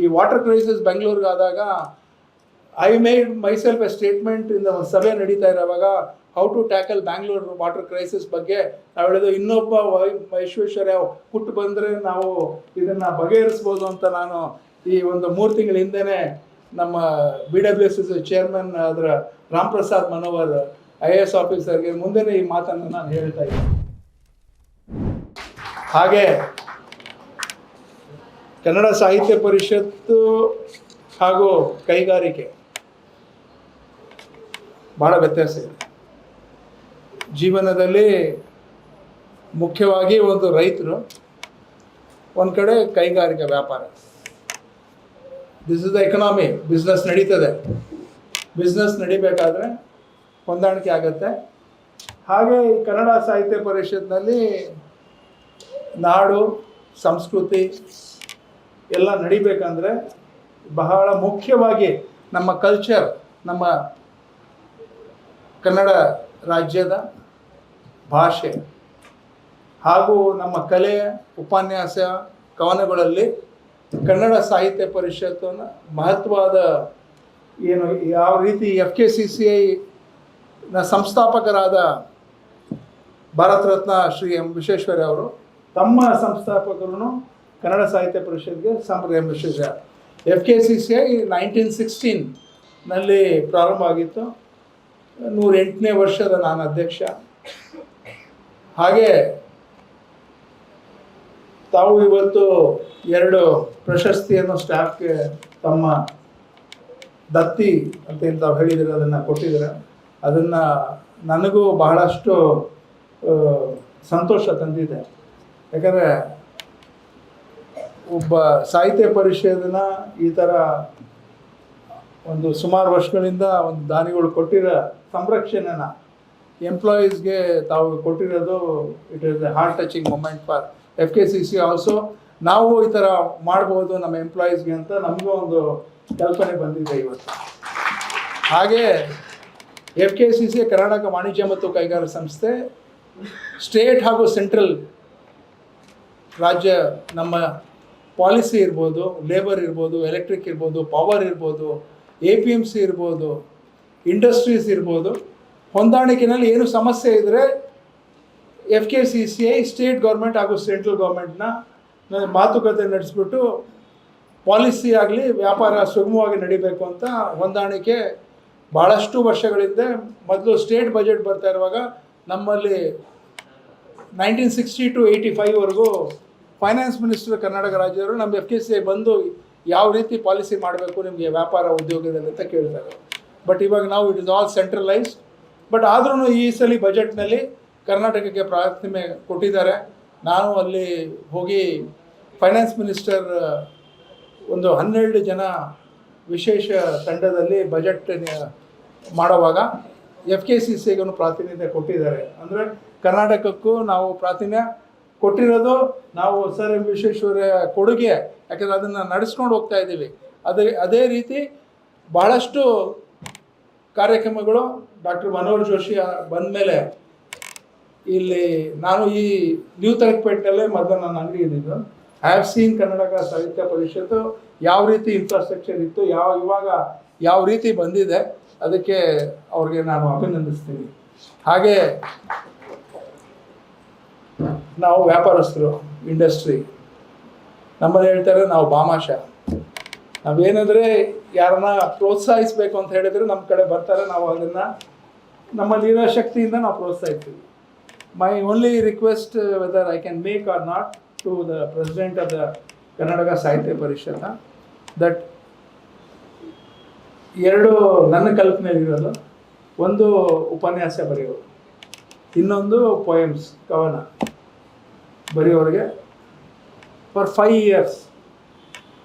ಈ water crisis ಬೆಂಗಳೂರಿಗೆ ಆದಾಗ I made myself a statement ಇಂದ ಒಂದು ಸಭೆ ನಡೀತಾ ಇರೋವಾಗ how to tackle Bangalore water crisis ಬಗ್ಗೆ ನಾವು ಹೇಳಿದ ಇನ್ನೊಬ್ಬ ವೈ- ವಿಶ್ವೇಶ್ವರಯ್ಯ ಹುಟ್ಟು ಬಂದರೆ ನಾವು ಇದನ್ನು ಬಗೆಹರಿಸ್ಬೋದು ಅಂತ ನಾನು ಈ ಒಂದು ಮೂರು ತಿಂಗಳ ಹಿಂದೆಯೇ ನಮ್ಮ B W S S chairman ಅದರ Ram Prasad Manohar I A S ಆಫೀಸರ್ಗೆ ಮುಂದೆನೇ ಈ ಮಾತನ್ನು ನಾನು ಹೇಳ್ತಾ ಇದ್ದೀನಿ ಹಾಗೆ ಕನ್ನಡ ಸಾಹಿತ್ಯ ಪರಿಷತ್ತು ಹಾಗೂ ಕೈಗಾರಿಕೆ. ಭಾಳ ವ್ಯತ್ಯಾಸ ಇದೆ. ಜೀವನದಲ್ಲಿ ಮುಖ್ಯವಾಗಿ ಒಂದು ರೈತರು, ಒಂದು ಕಡೆ ಕೈಗಾರಿಕೆ ವ್ಯಾಪಾರ. This is the economy business ನಡೀತದೆ. ಬಿಸ್ನೆಸ್ ನಡಿಬೇಕಾದ್ರೆ ಹೊಂದಾಣಿಕೆ ಆಗುತ್ತೆ. ಹಾಗೆ ಕನ್ನಡ ಸಾಹಿತ್ಯ ಪರಿಷತ್ನಲ್ಲಿ ನಾಡು, ಸಂಸ್ಕೃತಿ ಎಲ್ಲ ನಡಿಬೇಕಂದ್ರೆ ಬಹಳ ಮುಖ್ಯವಾಗಿ ನಮ್ಮ ಕಲ್ಚರ್ ನಮ್ಮ ಕನ್ನಡ ರಾಜ್ಯದ ಭಾಷೆ ಹಾಗೂ ನಮ್ಮ ಕಲೆ, ಉಪನ್ಯಾಸ, ಕವನಗಳಲ್ಲಿ ಕನ್ನಡ ಸಾಹಿತ್ಯ ಪರಿಷತ್ತನ್ನು ಮಹತ್ವದ ಏನು ಯಾವ ರೀತಿ ಎಫ್ ಕೆ ಸಿ ಸಿ ಐನ ಸಂಸ್ಥಾಪಕರಾದ ಭಾರತ ರತ್ನ ಶ್ರೀ ಎಂ ವಿಶ್ವೇಶ್ವರಯ್ಯ ಅವರು, ತಮ್ಮ ಸಂಸ್ಥಾಪಕರು ಕನ್ನಡ ಸಾಹಿತ್ಯ ಪರಿಷತ್ಗೆ ಸಂಪ್ರದಾಯ ಪರಿಷತ್ F K C C I nineteen ಸಿಕ್ಸ್ಟೀನ್ನಲ್ಲಿ ಪ್ರಾರಂಭ ಆಗಿತ್ತು. ನೂರೆಂಟನೇ ವರ್ಷದ ನಾನು ಅಧ್ಯಕ್ಷ. ಹಾಗೆ ತಾವು ಇವತ್ತು ಎರಡು ಪ್ರಶಸ್ತಿಯನ್ನು ಸ್ಟಾಫ್ಗೆ ತಮ್ಮ ದತ್ತಿ ಅಂತ ಏನು ತಾವು ಹೇಳಿದರೆ ಅದನ್ನು ಕೊಟ್ಟಿದ್ದಾರೆ. ಅದನ್ನು ನನಗೂ ಬಹಳಷ್ಟು ಸಂತೋಷ ತಂದಿದೆ. ಯಾಕಂದರೆ ಒಬ್ಬ ಸಾಹಿತ್ಯ ಪರಿಷತ್ತಿನ ಈ ಥರ ಒಂದು ಸುಮಾರು ವರ್ಷಗಳಿಂದ ಒಂದು ದಾನಿಗಳು ಕೊಟ್ಟಿರೋ ಸಂರಕ್ಷಣೆನ. ಎಂಪ್ಲಾಯೀಸ್ಗೆ ತಾವು ಕೊಟ್ಟಿರೋದು it is a heart touching moment for F K C C also ನಾವು ಈ ಥರ ಮಾಡ್ಬೋದು ನಮ್ಮ ಎಂಪ್ಲಾಯೀಸ್ಗೆ ಅಂತ ನಮಗೂ ಒಂದು ಕಲ್ಪನೆ ಬಂದಿದೆ ಇವತ್ತು. ಹಾಗೆ F K C C Karnataka ವಾಣಿಜ್ಯ ಮತ್ತು ಕೈಗಾರಿಕಾ ಸಂಸ್ಥೆ ಸ್ಟೇಟ್ ಹಾಗೂ ಸೆಂಟ್ರಲ್ ರಾಜ್ಯ ನಮ್ಮ ಪಾಲಿಸಿ ಇರ್ಬೋದು ಲೇಬರ್ ಇರ್ಬೋದು ಎಲೆಕ್ಟ್ರಿಕ್ ಇರ್ಬೋದು ಪವರ್ ಇರ್ಬೋದು ಎ ಪಿ ಎಂ ಸಿ ಇರ್ಬೋದು ಇಂಡಸ್ಟ್ರೀಸ್ ಇರ್ಬೋದು ಹೊಂದಾಣಿಕೆಯಲ್ಲಿ ಏನು ಸಮಸ್ಯೆ ಇದ್ದರೆ F K C C I state government ಹಾಗೂ ಸೆಂಟ್ರಲ್ ಗೌರ್ಮೆಂಟ್ನ ಮಾತುಕತೆ ನಡೆಸ್ಬಿಟ್ಟು ಪಾಲಿಸಿ ಆಗಲಿ, ವ್ಯಾಪಾರ ಸುಗಮವಾಗಿ ನಡಿಬೇಕು ಅಂತ ಹೊಂದಾಣಿಕೆ ಭಾಳಷ್ಟು ವರ್ಷಗಳಿದ್ದೆ ಮೊದಲು ಸ್ಟೇಟ್ ಬಜೆಟ್ ಬರ್ತಾ ಇರುವಾಗ ನಮ್ಮಲ್ಲಿ ನೈನ್ಟೀನ್ ಸಿಕ್ಸ್ಟಿ ಟು ಏಯ್ಟಿ ಫೈವ್ವರೆಗೂ ಫೈನಾನ್ಸ್ ಮಿನಿಸ್ಟರ್ ಕರ್ನಾಟಕ ರಾಜ್ಯದವರು ನಮ್ಮ ಎಫ್ ಕೆ ಸಿ ಐ ಬಂದು ಯಾವ ರೀತಿ ಪಾಲಿಸಿ ಮಾಡಬೇಕು ನಿಮಗೆ ವ್ಯಾಪಾರ ಉದ್ಯೋಗದಲ್ಲಿ ಅಂತ ಕೇಳಿದ್ದಾರೆ ಬಟ್ ಇವಾಗ ನಾವು it is all centralised but ಆದ್ರೂ ಈ ಸಲ ಬಜೆಟ್ನಲ್ಲಿ ಕರ್ನಾಟಕಕ್ಕೆ ಪ್ರಾರ್ಥನೆ ಕೊಟ್ಟಿದ್ದಾರೆ. ನಾನು ಅಲ್ಲಿ ಹೋಗಿ ಫೈನಾನ್ಸ್ ಮಿನಿಸ್ಟರ್ ಒಂದು ಹನ್ನೆರಡು ಜನ ವಿಶೇಷ ತಂಡದಲ್ಲಿ ಬಜೆಟ್ ಮಾಡುವಾಗ ಎಫ್ ಕೆ ಸಿ ಸಿಗೂ ಪ್ರಾತಿನಿಧ್ಯ ಕೊಟ್ಟಿದ್ದಾರೆ. ಅಂದರೆ ಕರ್ನಾಟಕಕ್ಕೂ ನಾವು ಪ್ರಾತಿನಿಧ್ಯ ಕೊಟ್ಟಿರೋದು ನಾವು ಸರ್ ಎಂ ವಿಶ್ವೇಶ್ವರಯ್ಯ ಕೊಡುಗೆ, ಯಾಕಂದರೆ ಅದನ್ನು ನಡೆಸ್ಕೊಂಡು ಹೋಗ್ತಾ ಇದ್ದೀವಿ. ಅದೇ ಅದೇ ರೀತಿ ಬಹಳಷ್ಟು ಕಾರ್ಯಕ್ರಮಗಳು ಡಾಕ್ಟರ್ ಮನೋಹರ್ ಜೋಶಿ ಬಂದ ಮೇಲೆ ಇಲ್ಲಿ ನಾನು ಈ ನ್ಯೂ ತಲಕ್ಪೇಟೆಯಲ್ಲೇ ಮೊದಲು ನನ್ನ ಅಂಗಡಿ ಇದ್ದಿದ್ದು. ಹ್ಯಾವ್ ಸೀನ್ ಕನ್ನಡಕ ಸಾಹಿತ್ಯ ಪರಿಷತ್ತು ಯಾವ ರೀತಿ ಇನ್ಫ್ರಾಸ್ಟ್ರಕ್ಚರ್ ಇತ್ತು, ಯಾವ, ಇವಾಗ ಯಾವ ರೀತಿ ಬಂದಿದೆ, ಅದಕ್ಕೆ ಅವ್ರಿಗೆ ನಾನು ಅಭಿನಂದಿಸ್ತೀನಿ. ಹಾಗೆ ನಾವು ವ್ಯಾಪಾರಸ್ಥರು ಇಂಡಸ್ಟ್ರಿ ನಮ್ಮಲ್ಲಿ ಹೇಳ್ತಾರೆ ನಾವು ಬಾಮಾಶ. ನಾವೇನಂದರೆ ಯಾರನ್ನ ಪ್ರೋತ್ಸಾಹಿಸಬೇಕು ಅಂತ ಹೇಳಿದರೆ ನಮ್ಮ ಕಡೆ ಬರ್ತಾರೆ, ನಾವು ಅದನ್ನು ನಮ್ಮಲ್ಲಿರೋ ಶಕ್ತಿಯಿಂದ ನಾವು ಪ್ರೋತ್ಸಾಹಿಸ್ತೀವಿ. My only request whether I can make or not to the president of the Karnataka Sahitya Parishat that ಎರಡು ನನ್ನ ಕಲ್ಪನೆಯಲ್ಲಿರೋದು, ಒಂದು ಉಪನ್ಯಾಸ ಬರೆಯೋದು, ಇನ್ನೊಂದು ಪೊಯಮ್ಸ್ ಕವನ. ಬರೆಯೋರಿಗೆ ಫಾರ್ ಫೈವ್ ಇಯರ್ಸ್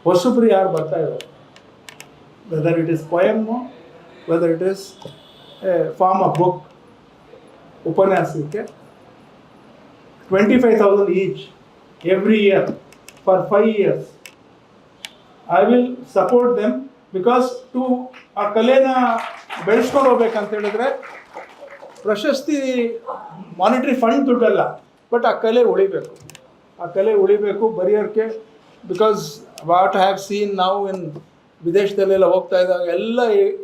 ಹೊಸಬ್ರು ಯಾರು ಬರ್ತಾ ಇದ್ದಾರೆ? Whether it is poem whether it is form of book ಉಪನ್ಯಾಸಕ್ಕೆ twenty five thousand each every year for five years I will support them because to ಆ ಕಲೆನ ಬೆಳೆಸ್ಕೊಂಡು ಹೋಗ್ಬೇಕಂತ ಹೇಳಿದ್ರೆ ಪ್ರಶಸ್ತಿ ಮಾನಿಟ್ರಿ ಫಂಡ್ ದುಡ್ಡಲ್ಲ. ಬಟ್ ಆ ಕಲೆ ಉಳಿಬೇಕು. ಆ ಕಲೆ ಉಳಿಬೇಕು ಬರೆಯೋಕ್ಕೆ ಬಿಕಾಸ್ ವಾಟ್ ಹ್ಯಾವ್ ಸೀನ್ ನಾವು ಇನ್ ವಿದೇಶದಲ್ಲೆಲ್ಲ ಹೋಗ್ತಾ ಇದ್ದಾಗ ಎಲ್ಲ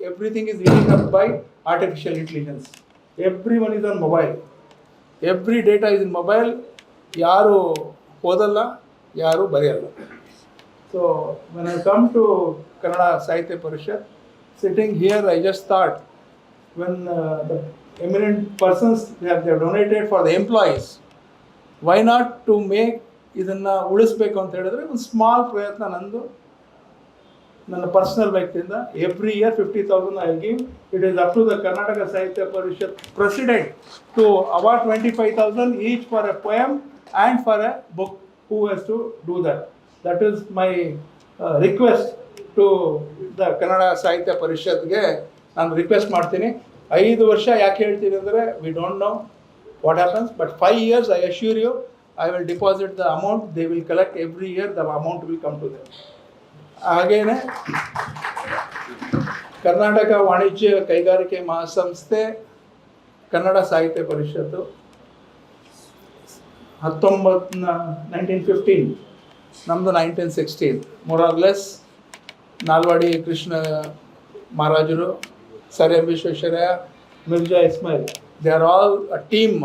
everything is eating up by artificial intelligence every one is on mobile every data is in mobile ಯಾರು ಓದಲ್ಲ, ಯಾರು ಬರೆಯಲ್ಲ. So when I come to Kannada Sahitya Parishat sitting here I just thought when the the eminent persons have donated for the for the not to make ಇದನ್ನು ಉಳಿಸ್ಬೇಕು ಅಂತ ಹೇಳಿದ್ರೆ ಒಂದು small ಪ್ರಯತ್ನ ನಂದು, ನನ್ನ ಪರ್ಸನಲ್ ವ್ಯಕ್ತಿಯಿಂದ. Every year fifty thousand I give it is up to the Karnataka Sahitya Parishat president to award twenty five thousand each for a poem and for a book who has to do that that is my request to the Kannada Sahitya ಪರಿಷತ್ಗೆ ನಾನು request ಮಾಡ್ತೀನಿ. ಐದು ವರ್ಷ ಯಾಕೆ ಹೇಳ್ತೀನಿ ಅಂದರೆ we don't know what happens but five years I assure you I will deposit the amount they will collect every year the amount will come to them ಹಾಗೇನೆ, ಕರ್ನಾಟಕ ವಾಣಿಜ್ಯ ಕೈಗಾರಿಕೆ ಮಹಾಸಂಸ್ಥೆ, ಕನ್ನಡ ಸಾಹಿತ್ಯ ಪರಿಷತ್ತು ಹತ್ತೊಂಬತ್ತು ನೈನ್ಟೀನ್ ಫಿಫ್ಟೀನ್ ನಮ್ಮದು ನೈನ್ಟೀನ್ ಸಿಕ್ಸ್ಟೀನ್ ಮೊರಾರ್ಲೆಸ್ ನಾಲ್ವಾಡಿ ಕೃಷ್ಣ ಮಹಾರಾಜರು, sir M Visvesvaraya Mirza Ismail. They are all a team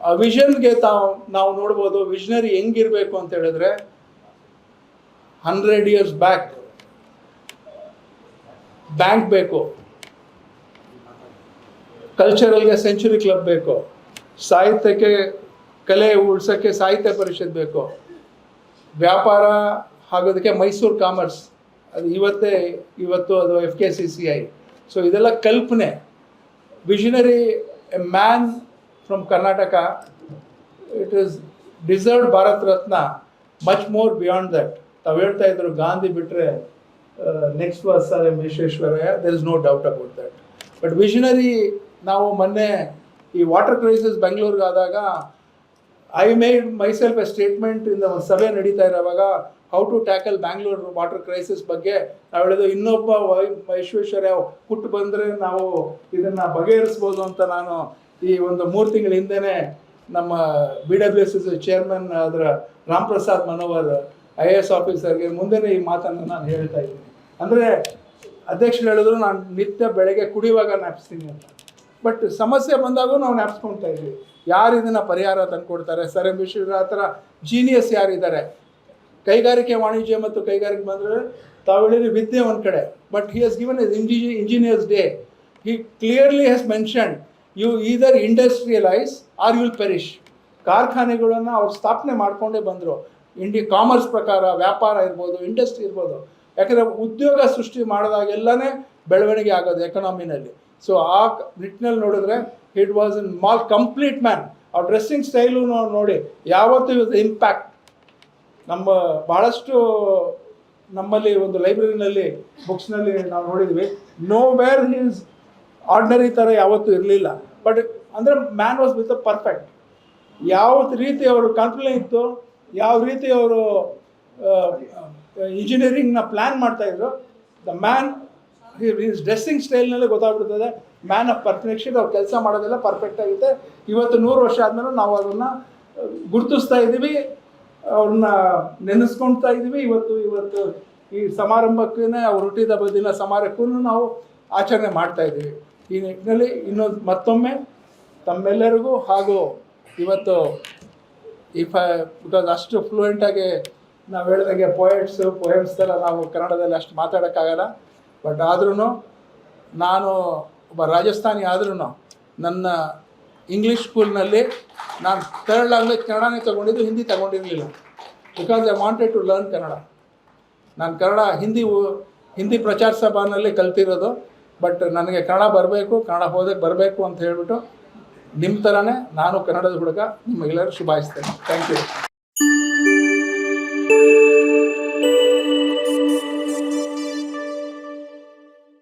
ಆ ವಿಷನ್ಗೆ ತಾವು, ನಾವು ನೋಡ್ಬೋದು ವಿಷನರಿ ಹೆಂಗಿರಬೇಕು ಅಂತ ಹೇಳಿದ್ರೆ ಹಂಡ್ರೆಡ್ ಇಯರ್ಸ್ ಬ್ಯಾಕ್ ಬ್ಯಾಂಕ್ ಬೇಕು. ಕಲ್ಚರಲ್ಗೆ ಸೆಂಚುರಿ ಕ್ಲಬ್ ಬೇಕು. ಸಾಹಿತ್ಯಕ್ಕೆ ಕಲೆ ಉಳ್ಸೋಕ್ಕೆ ಸಾಹಿತ್ಯ ಪರಿಷತ್ ಬೇಕು. ವ್ಯಾಪಾರ ಆಗೋದಕ್ಕೆ ಮೈಸೂರು ಕಾಮರ್ಸ್, ಅದು ಇವತ್ತೇ ಇವತ್ತು ಅದು F K C C I so ಇದೆಲ್ಲ ಕಲ್ಪನೆ. Visionary a man from Karnataka it is deserved Bharat Ratna much more beyond that ತಾವು ಹೇಳ್ತಾ ಇದ್ರು, ಗಾಂಧಿ ಬಿಟ್ಟರೆ next was sir M Visvesvaraya there is no doubt about that but visionary ನಾವು ಮೊನ್ನೆ ಈ water crisis ಬೆಂಗಳೂರಿಗೆ ಆದಾಗ I made myself a statement ಇಂದ ಒಂದು ಸಭೆ ನಡೀತಾ ಇರೋವಾಗ how to tackle Bangalore water crisis ಬಗ್ಗೆ. ನಾವು ಹೇಳೋದು ಇನ್ನೊಬ್ಬ ವೈ ಕುಟ್ಟು ಬಂದರೆ ನಾವು ಇದನ್ನು ಬಗೆಹರಿಸ್ಬೋದು ಅಂತ ನಾನು ಈ ಒಂದು ಮೂರು ತಿಂಗಳ ಹಿಂದೆನೇ ನಮ್ಮ B W S S chairman ಅದರ Ram Prasad Manohar I A S ಆಫೀಸರ್ಗೆ ಮುಂದೆನೇ ಈ ಮಾತನ್ನು ನಾನು ಹೇಳ್ತಾ ಇದ್ದೀನಿ. ಅಂದರೆ ಅಧ್ಯಕ್ಷರು ಹೇಳಿದ್ರು ನಾನು ನಿತ್ಯ ಬೆಳಗ್ಗೆ ಕುಡಿಯುವಾಗ ನಾಪಿಸ್ತೀನಿ ಅಂತ. ಬಟ್ ಸಮಸ್ಯೆ ಬಂದಾಗ ನಾವು ಜ್ಞಾಪಿಸ್ಕೊಳ್ತಾ ಇದ್ವಿ. ಯಾರು ಇದನ್ನು ಪರಿಹಾರ ತಂದುಕೊಡ್ತಾರೆ? ಸರ್ ಎಂ ವಿಶ್ವೇಶ್ವರ ಆ ಥರ ಜೀನಿಯಸ್ ಯಾರಿದ್ದಾರೆ? ಕೈಗಾರಿಕೆ ವಾಣಿಜ್ಯ ಮತ್ತು ಕೈಗಾರಿಕೆ ಬಂದರೆ ತಾವು ಹೇಳಿದ್ರೆ ವಿದ್ಯೆ ಒಂದು ಕಡೆ but he has given is engi engineers day he clearly has mention you either industrialise or you'll perish ಕಾರ್ಖಾನೆಗಳನ್ನು ಅವ್ರು ಸ್ಥಾಪನೆ ಮಾಡಿಕೊಂಡೇ ಬಂದರು. ಇಂಡಿ ಕಾಮರ್ಸ್ ಪ್ರಕಾರ ವ್ಯಾಪಾರ ಇರ್ಬೋದು ಇಂಡಸ್ಟ್ರಿ ಇರ್ಬೋದು. ಯಾಕಂದರೆ ಉದ್ಯೋಗ ಸೃಷ್ಟಿ ಮಾಡಿದಾಗೆಲ್ಲನೇ ಬೆಳವಣಿಗೆ ಆಗೋದು ಎಕನಾಮಿನಲ್ಲಿ ಸೊ ಆ ನಿಟ್ಟಿನಲ್ಲಿ ನೋಡಿದ್ರೆ it was in mall complete man ಆ ಡ್ರೆಸ್ಸಿಂಗ್ ಸ್ಟೈಲು ನೋಡಿ, ಯಾವತ್ತೂ ಇಸ್ ಇಂಪ್ಯಾಕ್ಟ್ ನಮ್ಮ ಭಾಳಷ್ಟು ನಮ್ಮಲ್ಲಿ ಒಂದು ಲೈಬ್ರರಿನಲ್ಲಿ ಬುಕ್ಸ್ನಲ್ಲಿ ನಾವು ನೋಡಿದ್ವಿ. ನೋ ವೇರ್ ಈಸ್ ಆರ್ಡಿನರಿ ಥರ ಯಾವತ್ತೂ ಇರಲಿಲ್ಲ. ಬಟ್ ಅಂದರೆ man was with a perfect ಯಾವ ರೀತಿ ಅವರು ಕಲ್ಪನೆ ಇತ್ತು, ಯಾವ ರೀತಿ ಅವರು ಇಂಜಿನಿಯರಿಂಗ್ನ ಪ್ಲ್ಯಾನ್ ಮಾಡ್ತಾಯಿದ್ರು ದ ಮ್ಯಾನ್ ಈಸ್ ಡ್ರೆಸ್ಸಿಂಗ್ ಸ್ಟೈಲ್ನಲ್ಲೇ ಗೊತ್ತಾಗ್ಬಿಡ್ತದೆ. ಮ್ಯಾನ್ ಆಫ್ ಪರ್ಫೆಕ್ಷನ್ ಅವ್ರು ಕೆಲಸ ಮಾಡೋದೆಲ್ಲ ಪರ್ಫೆಕ್ಟ್ ಆಗುತ್ತೆ. ಇವತ್ತು ನೂರು ವರ್ಷ ಆದಮೇಲೆ ನಾವು ಅದನ್ನು ಗುರುತಿಸ್ತಾ ಇದ್ದೀವಿ. ಅವ್ರನ್ನ ನೆನೆಸ್ಕೊಳ್ತಾ ಇದ್ದೀವಿ. ಇವತ್ತು ಇವತ್ತು ಈ ಸಮಾರಂಭಕ್ಕೇ ಅವ್ರು ಹುಟ್ಟಿದ ದಿನ ಸಮಾರಂಭಕ್ಕೂ ನಾವು ಆಚರಣೆ ಮಾಡ್ತಾ ಇದ್ದೀವಿ. ಈ ನಿಟ್ಟಿನಲ್ಲಿ ಇನ್ನೊಂದು ಮತ್ತೊಮ್ಮೆ ತಮ್ಮೆಲ್ಲರಿಗೂ ಹಾಗೂ ಇವತ್ತು ಇಫ್ ಬಿಕಾಸ್ ಅಷ್ಟು ಫ್ಲೂಯೆಂಟಾಗಿ ನಾವು ಹೇಳಿದಂಗೆ ಪೋಯಟ್ಸು ಪೋಯಮ್ಸ್ ಥರ ನಾವು ಕನ್ನಡದಲ್ಲಿ ಅಷ್ಟು ಮಾತಾಡೋಕ್ಕಾಗಲ್ಲ. ಬಟ್ ಆದ್ರೂ ನಾನು ಒಬ್ಬ ರಾಜಸ್ಥಾನಿ ಆದ್ರೂ ನನ್ನ ಇಂಗ್ಲೀಷ್ ಸ್ಕೂಲ್ನಲ್ಲಿ ನಾನು ಥರ್ಡ್ ಲ್ಯಾಂಗ್ವೇಜ್ ಕನ್ನಡನೇ ತೊಗೊಂಡಿದ್ದು Hindi ತಗೊಂಡಿರಲಿಲ್ಲ. Because I wanted to learn Kannada ನಾನು ಕನ್ನಡ ಹಿಂದಿ ಹಿಂದಿ ಪ್ರಚಾರ ಸಭಾನಲ್ಲಿ ಕಲ್ತಿರೋದು. ಬಟ್ ನನಗೆ ಕನ್ನಡ ಬರಬೇಕು ಕನ್ನಡ ಓದಕ್ಕೆ ಬರಬೇಕು ಅಂತ ಹೇಳಿಬಿಟ್ಟು ನಿಮ್ಮ ಥರನೇ ನಾನು ಕನ್ನಡದ ಹುಡುಗ ನಿಮಗೆಲ್ಲರೂ ಶುಭಾಯಿಸ್ತೇನೆ ಥ್ಯಾಂಕ್ ಯು